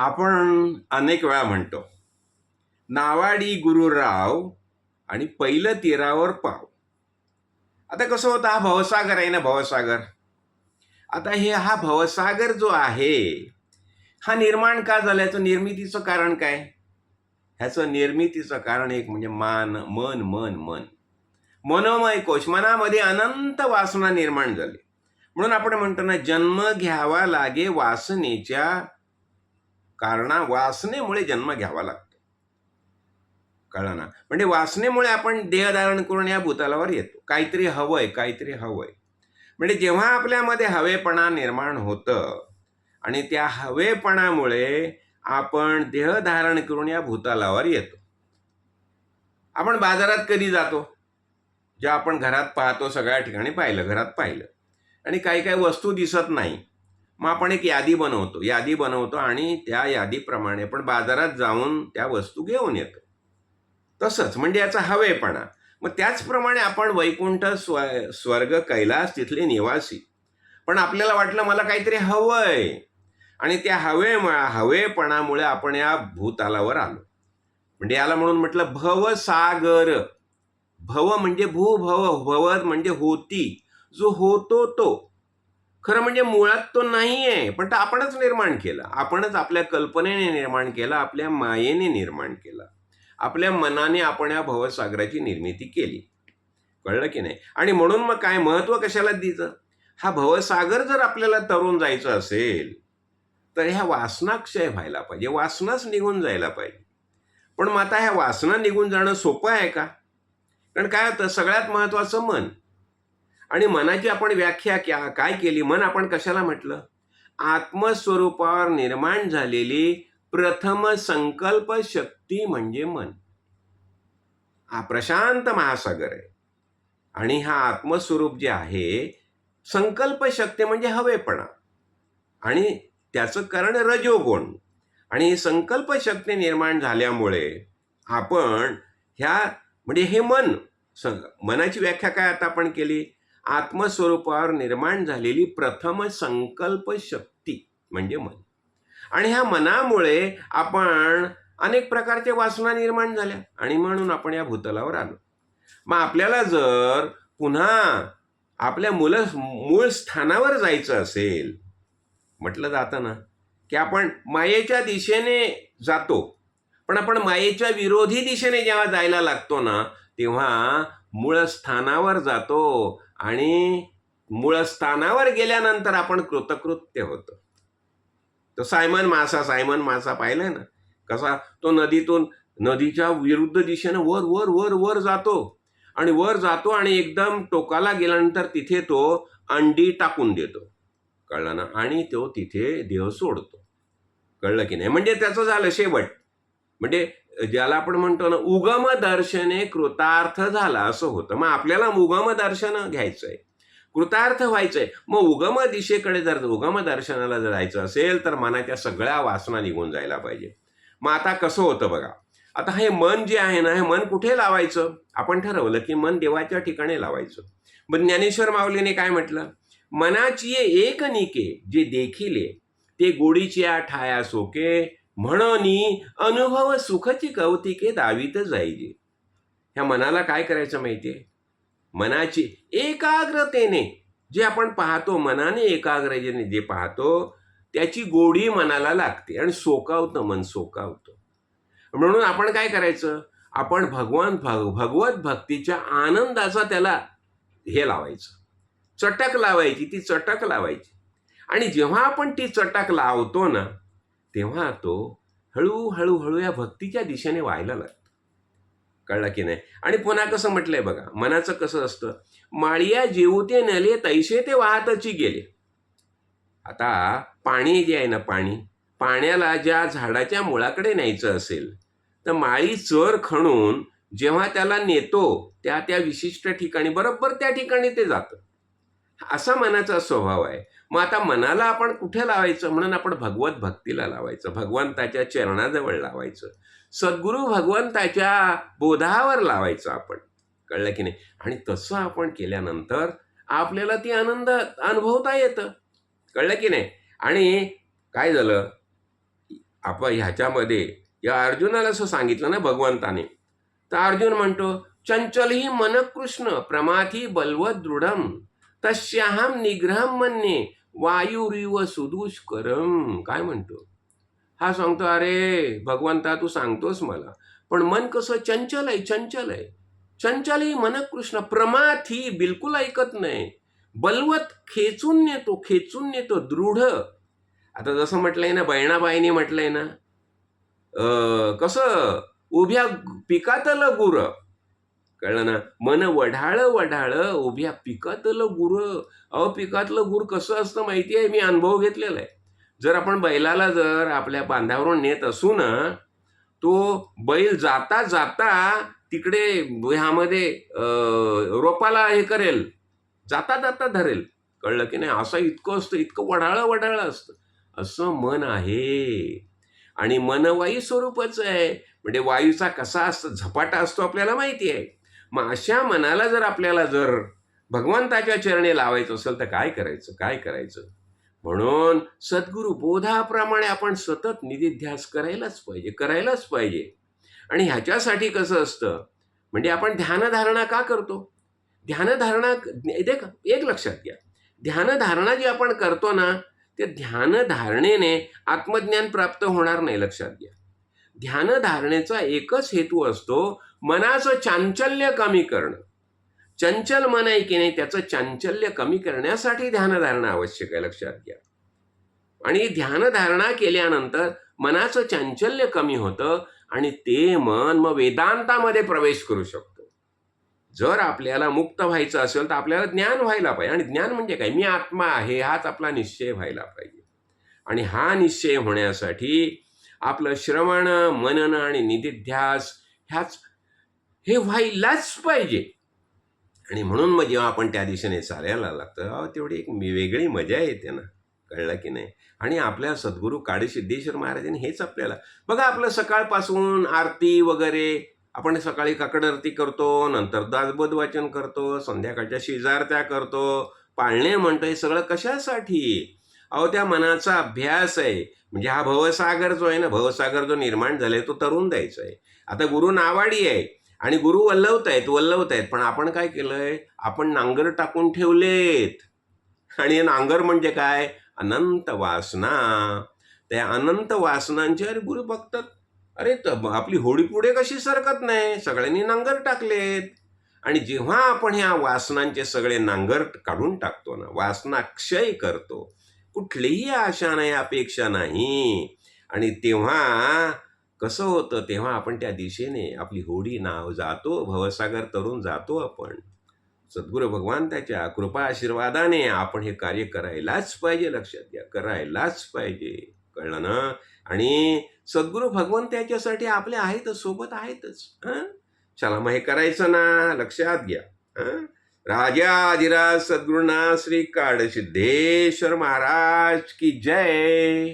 आपण अनेक वेळा म्हणतो नावाडी गुरुराव आणि पहिलं तीरावर पाव. आता कसं होतं हा भवसागर आहे ना भवसागर? आता हे हा भवसागर जो आहे हा निर्माण का झाल्याचं निर्मितीचं कारण काय? ह्याचं निर्मितीचं कारण एक म्हणजे मान मन मन मन. मनोमय कोश मनामध्ये अनंत वासना निर्माण झाली. म्हणून आपण म्हणतो ना जन्म घ्यावा लागे वासनेच्या कारणा वासनेमुळे जन्म घ्यावा लागतो. कळलं ना? म्हणजे वासनेमुळे आपण देहधारण करून या भूतलावर येतो. काहीतरी हवंय काहीतरी हवंय. म्हणजे जेव्हा आपल्यामध्ये हवेपणा निर्माण होतं आणि त्या हवेपणामुळे आपण देह धारण करून या भूतलावर येतो. आपण बाजारात कधी जातो? ज्या आपण घरात पाहतो सगळ्या ठिकाणी पाहिलं घरात पाहिलं. आणि काही काही वस्तू दिसत नाही. मग आपण एक यादी बनवतो. यादी बनवतो आणि त्या यादीप्रमाणे आपण बाजारात जाऊन त्या वस्तू घेऊन येतो. तसंच म्हणजे याचा हवेपणा. मग त्याचप्रमाणे आपण वैकुंठ स्व स्वर्ग कैलास तिथले निवासी. पण आपल्याला वाटलं मला काहीतरी हवं आहे आणि त्या हवे हवेपणामुळे आपण या भूतालावर आलो. म्हणजे याला म्हणून म्हटलं भवसागर. भव म्हणजे भू भव भव म्हणजे होती. जो होतो तो. खरं म्हणजे मुळात तो नाही आहे पण तो आपणच निर्माण केला. आपणच आपल्या कल्पनेने निर्माण केला आपल्या मायेने निर्माण केला. आपल्या मनाने आपण या भवसागराची निर्मिती केली. कळलं की नाही? आणि म्हणून मग काय महत्त्व कशाला द्यायचं हा भवसागर जर आपल्याला तरुण जायचं असेल तर ह्या वासना क्षय व्हायला पाहिजे. वासनाच निघून जायला पाहिजे. पण मग आता ह्या वासना निघून जाणं सोपं आहे का? कारण काय होतं? सगळ्यात महत्त्वाचं मन. आणि मनाची आपण व्याख्या क्या काय केली मन आपण कशाला म्हटलं? आत्मस्वरूपावर निर्माण झालेली प्रथम संकल्प शक्ती म्हणजे मन. हा प्रशांत महासागर आहे. आणि हा आत्मस्वरूप जे आहे संकल्प शक्ती म्हणजे हवेपणा. आणि त्याचं कारण रजोगुण. आणि संकल्प शक्ती निर्माण झाल्यामुळे आपण ह्या म्हणजे हे मन सं मनाची व्याख्या काय आता आपण केली? आत्मस्वरूपावर निर्माण झालेली प्रथम संकल्प शक्ती म्हणजे मन. आणि ह्या मनामुळे आपण अनेक प्रकारच्या वासना निर्माण झाल्या. आणि म्हणून आपण या भूतलावर आलो. मग आपल्याला जर पुन्हा आपल्या मुल मूळ स्थानावर जायचं असेल म्हटलं जातं ना की आपण मायेच्या दिशेने जातो पण आपण मायेच्या विरोधी दिशेने जेव्हा जायला लागतो ना तेव्हा मूळ स्थानावर जातो आणि मूळ स्थानावर गेल्यानंतर आपण कृतकृत्य होतो. तो सायमन मासा सायमन मासा पाहिलाय ना? कसा? तो नदीतून नदीच्या विरुद्ध दिशेने वर वर वर वर जातो. आणि वर जातो आणि एकदम टोकाला गेल्यानंतर तिथे तो अंडी टाकून देतो. कळलं ना? आणि तो तिथे देह सोडतो. कळलं की नाही? म्हणजे त्याचं झालं शेवट. म्हणजे ज्याला आपण म्हणतो ना उगम दर्शने कृतार्थ झाला असं होतं. मग आपल्याला उगम दर्शन घ्यायचंय. कृतार्थ व्हायचंय. मग उगम दिशेकडे जर उगम दर्शनाला जर जायचं असेल तर मनाच्या सगळ्या वासना निघून जायला पाहिजे. मग आता कसं होतं बघा. आता हे मन जे आहे ना हे मन कुठे लावायचं? आपण ठरवलं की मन देवाच्या ठिकाणी लावायचं. मग ज्ञानेश्वर माऊलीने काय म्हटलं? मनाची एक निके जे देखिले ते गोडीच्या ठाया सोके म्हणून अनुभव सुखची कौतिके दावीत जायचे. ह्या मनाला काय करायचं माहितीये? मनाची एकाग्रतेने जे आपण पाहतो मनाने एकाग्रतेने जे पाहतो त्याची गोडी मनाला लागते आणि सोकावतं मन सोकावतं. म्हणून आपण काय करायचं? आपण भगवान भग भगवत भक्तीच्या आनंदाचा त्याला हे लावायचं. चटक लावायची ती चटक लावायची. आणि जेव्हा आपण ती चटक लावतो ना तेव्हा तो हळूहळू हळू या भक्तीच्या दिशेने व्हायला लागतो कळला की नाही? आणि पुन्हा कसं म्हटलंय बघा मनाचं कसं असतं? माळिया जेवते नले तैसे ते वाहतची गेले. आता पाणी जे आहे ना पाणी पाण्याला ज्या झाडाच्या मुळाकडे न्यायचं असेल तर माळी चर खणून जेव्हा त्याला नेतो त्या त्या विशिष्ट ठिकाणी बरोबर त्या ठिकाणी ते जातं. असा मनाचा स्वभाव आहे. मग आता मनाला आपण कुठे लावायचं? म्हणून आपण भगवत भक्तीला लावायचं. भगवंताच्या चरणाजवळ लावायचं. सद्गुरू भगवंताच्या बोधावर लावायचं आपण. कळलं की नाही? आणि तसं आपण केल्यानंतर आपल्याला ती आनंद अनुभवता येतं. कळलं की नाही? आणि काय झालं? आपण ह्याच्यामध्ये या अर्जुनाला असं सांगितलं ना भगवंताने. तर अर्जुन म्हणतो चंचल ही मन कृष्ण प्रमाथी बलवत दृढम. तस्याहम निग्रहम म्हणणे वायुरिव सुदुष्करम काय म्हणतो? हा सांगतो अरे भगवंता तू सांगतोस मला. पण मन कसं चंचल आहे चंचल आहे. चंचल ही मन कृष्ण प्रमाथी बिलकुल ऐकत नाही. बलवत खेचून नेतो खेचून नेतो दृढ. आता जसं म्हटलंय ना बहिणाबाईने म्हटलंय ना कसं? उभ्या पिकातल गुर. कळलं ना? मन वढाळ वढाळ उभ्या पिकातलं गुर. अहो पिकातलं गुर कसं असतं माहिती आहे? मी अनुभव घेतलेला आहे. जर आपण बैलाला जर आपल्या बांधावरून नेत असू ना तो बैल जाता जाता तिकडे ह्यामध्ये रोपाला हे करेल. जाता जाता धरेल. कळलं की नाही? असं इतकं असतं इतकं वढाळं वढाळं असतं. असं मन आहे. आणि मन वायू स्वरूपाचं आहे. म्हणजे वायूचा कसा असतो झपाटा असतो आपल्याला माहिती आहे. मग अशा मनाला जर आपल्याला जर भगवंताच्या चरणी लावायचं असेल तर काय करायचं? काय करायचं? म्हणून सद्गुरू बोधाप्रमाणे आपण सतत निधिध्यास करायलाच पाहिजे करायलाच पाहिजे. आणि ह्याच्यासाठी कसं असतं? म्हणजे आपण ध्यानधारणा का करतो? ध्यानधारणा देख एक लक्षात घ्या. ध्यानधारणा जी आपण करतो ना ते ध्यानधारणेने आत्मज्ञान प्राप्त होणार नाही लक्षात घ्या. ध्यानधारणेचा एकच हेतू असतो मनाचं चांचल्य कमी करणं. चंचल मन आहे की नाही त्याचं चांचल्य कमी करण्यासाठी ध्यानधारणा आवश्यक आहे लक्षात घ्या. आणि ध्यानधारणा केल्यानंतर मनाचं चांचल्य कमी होतं आणि ते मन मग वेदांतामध्ये प्रवेश करू शकतो. जर आपल्याला मुक्त व्हायचं असेल तर आपल्याला ज्ञान व्हायला पाहिजे. आणि ज्ञान म्हणजे काय? मी आत्मा आहे हाच आपला निश्चय व्हायला पाहिजे. आणि हा निश्चय होण्यासाठी आपलं श्रवण मनन आणि निधिध्यास ह्याच हे व्हायलाच पाहिजे. आणि म्हणून मग जेव्हा आपण त्या दिशेने चालायला लागतं अहो तेवढी एक वेगळी मजा येते ना. कळलं की नाही? आणि आपल्या सद्गुरू काळेसिद्धेश्वर महाराजांनी हेच आपल्याला बघा आपलं सकाळपासून आरती वगैरे आपण सकाळी काकड आरती करतो नंतर दासबोध वाचन करतो संध्याकाळच्या शेजारत्या करतो पाळणे म्हणतो हे सगळं कशासाठी? अहो त्या मनाचा अभ्यास आहे. म्हणजे हा भवसागर जो आहे ना भवसागर जो निर्माण झालाय तो तरुण द्यायचा आहे. आता गुरु नावाडी आहे आणि गुरु वल्लवत आहेत वल्लवत आहेत. पण आपण काय केलंय? आपण नांगर टाकून ठेवलेत. आणि नांगर म्हणजे काय? अनंत वासना. त्या अनंत वासनांचे अरे गुरु बघतात. अरे त- आपली होडी पुढे कशी सरकत नाही? सगळ्यांनी नांगर टाकलेत. आणि जेव्हा आपण ह्या वासनांचे सगळे नांगर काढून टाकतो ना वासना क्षय करतो कुठलीही आशा नाही अपेक्षा नाही. आणि तेव्हा कसं होतं तेव्हा आपण त्या दिशेने आपली होडी नाव जातो भवसागर तरुण जातो आपण. सद्गुरू भगवान त्याच्या कृपा आशीर्वादाने आपण हे कार्य करायलाच पाहिजे लक्षात घ्या करायलाच पाहिजे. कळलं ना? आणि सद्गुरू भगवान त्याच्यासाठी आपले आहेतच सोबत आहेतच. हं? चला मग हे करायचं ना? लक्षात घ्या. हं? राजाधिराज सद्गुरुना श्री काड सिद्धेश्वर महाराज की जय.